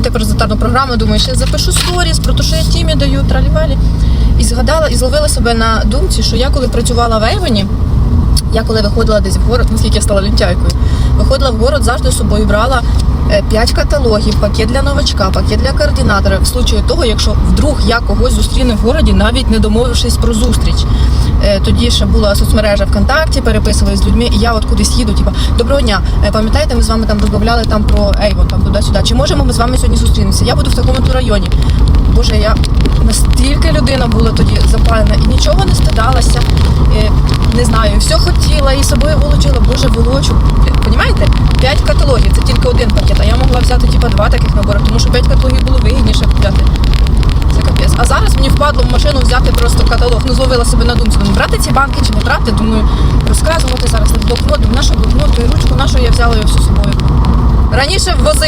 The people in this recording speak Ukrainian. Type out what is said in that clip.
антипаразитарну програму. Думаю, ще запишу сторіс про те, що я тімі даю, тралівалі. І згадала, і зловила себе на думці, що я коли працювала в Ейвені, я коли виходила десь в город, наскільки я стала лінтяйкою, виходила в город, завжди з собою брала 5 каталогів, пакет для новачка, пакет для координатора, в случаю того, якщо вдруг я когось зустріну в городі, навіть не домовившись про зустріч. Е, Тоді ще була соцмережа ВКонтакті, переписувалися з людьми, і я от кудись їду, типу, доброго дня, е, пам'ятаєте, ми з вами там розмовляли там про Avon, там туди-сюди. Чи можемо ми з вами сьогодні зустрінутися? Я буду в такому то районі. Боже, я настільки людина була тоді запалена і нічого не стидалася. Е, Не знаю, все хотіла і собою волочила. Боже, волочу. Понімаєте? П'ять каталогів, це тільки один пакет. А я могла взяти типа два таких набори, тому що п'ять каталогів було вигідніше купляти. Впадло в машину взяти просто каталог. Ну, зловила себе на думці. Думаю, брати ці банки чи не брати. Думаю, розказувати зараз блокнот, нашу блокноту і ручку, нашу я взяла його всю з собою. Раніше возила.